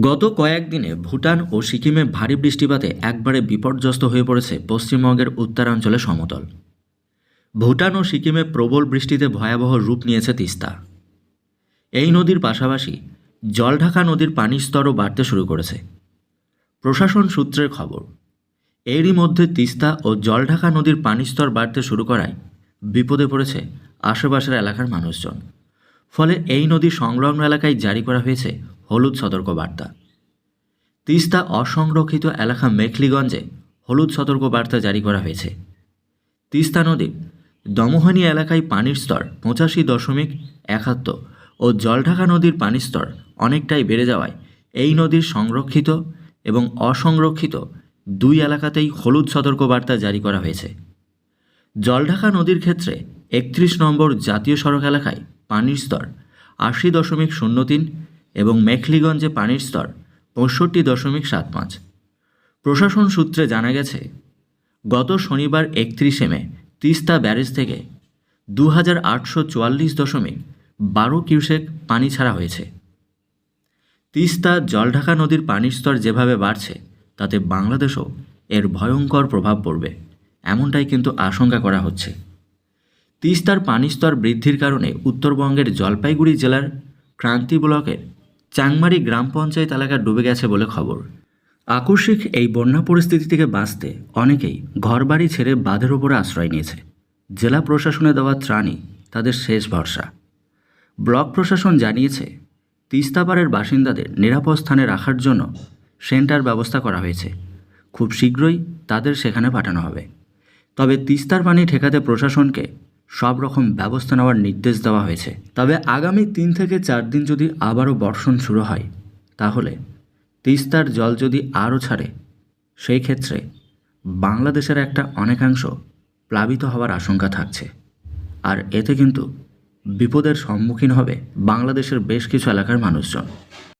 গত কয়েকদিনে ভুটান ও সিকিমে ভারী বৃষ্টিপাতে একবারে বিপর্যস্ত হয়ে পড়েছে পশ্চিমবঙ্গের উত্তরাঞ্চলে সমতল। ভুটান ও সিকিমে প্রবল বৃষ্টিতে ভয়াবহ রূপ নিয়েছে তিস্তা। এই নদীর পাশাপাশি জলঢাকা নদীর পানির স্তরও বাড়তে শুরু করেছে। প্রশাসন সূত্রের খবর, এরই মধ্যে তিস্তা ও জলঢাকা নদীর পানির স্তর বাড়তে শুরু করায় বিপদে পড়েছে আশেপাশের এলাকার মানুষজন। ফলে এই নদী সংলগ্ন এলাকায় জারি করা হয়েছে হলুদ সতর্কবার্তা। তিস্তা অসংরক্ষিত এলাকা মেখলিগঞ্জে হলুদ সতর্কবার্তা জারি করা হয়েছে। তিস্তা নদীর দমোহনী এলাকায় পানির স্তর পঁচাশি দশমিক একাত্তর ও জলঢাকা নদীর পানির স্তর অনেকটাই বেড়ে যাওয়ায় এই নদীর সংরক্ষিত এবং অসংরক্ষিত দুই এলাকাতেই হলুদ সতর্কবার্তা জারি করা হয়েছে। জলঢাকা নদীর ক্ষেত্রে একত্রিশ নম্বর জাতীয় সড়ক এলাকায় পানির স্তর আশি দশমিক শূন্য তিন এবং মেখলিগঞ্জে পানির স্তর পঁয়ষট্টি দশমিক সাত পাঁচ। প্রশাসন সূত্রে জানা গেছে, গত শনিবার একত্রিশে মে, তিস্তা ব্যারেজ থেকে দু হাজার আটশো চুয়াল্লিশ দশমিক বারো কিউসেক পানি ছাড়া হয়েছে। তিস্তা জলঢাকা নদীর পানির স্তর যেভাবে বাড়ছে, তাতে বাংলাদেশও এর ভয়ঙ্কর প্রভাব পড়বে, এমনটাই কিন্তু আশঙ্কা করা হচ্ছে। তিস্তার পানির স্তর বৃদ্ধির কারণে উত্তরবঙ্গের জলপাইগুড়ি জেলার ক্রান্তি ব্লকের চাংমারি গ্রাম পঞ্চায়েত এলাকা ডুবে গেছে বলে খবর। আকস্মিক এই বন্যা পরিস্থিতি থেকে বাঁচতে অনেকেই ঘরবাড়ি ছেড়ে বাঁধের ওপরে আশ্রয় নিয়েছে। জেলা প্রশাসনে দেওয়া ত্রাণই তাদের শেষ ভরসা। ব্লক প্রশাসন জানিয়েছে তিস্তাপাড়ের বাসিন্দাদের নিরাপদ স্থানে রাখার জন্য সেন্টার ব্যবস্থা করা হয়েছে। খুব শীঘ্রই তাদের সেখানে পাঠানো হবে। তবে তিস্তার পানি ঠেকাতে প্রশাসনকে সব রকম ব্যবস্থা নেওয়ার নির্দেশ দেওয়া হয়েছে। তবে আগামী তিন থেকে চার দিন যদি আবারও বর্ষণ শুরু হয়, তাহলে তিস্তার জল যদি আরও ছাড়ে, সেই ক্ষেত্রে বাংলাদেশের একটা অনেকাংশ প্লাবিত হওয়ার আশঙ্কা থাকছে। আর এতে কিন্তু বিপদের সম্মুখীন হবে বাংলাদেশের বেশ কিছু এলাকার মানুষজন।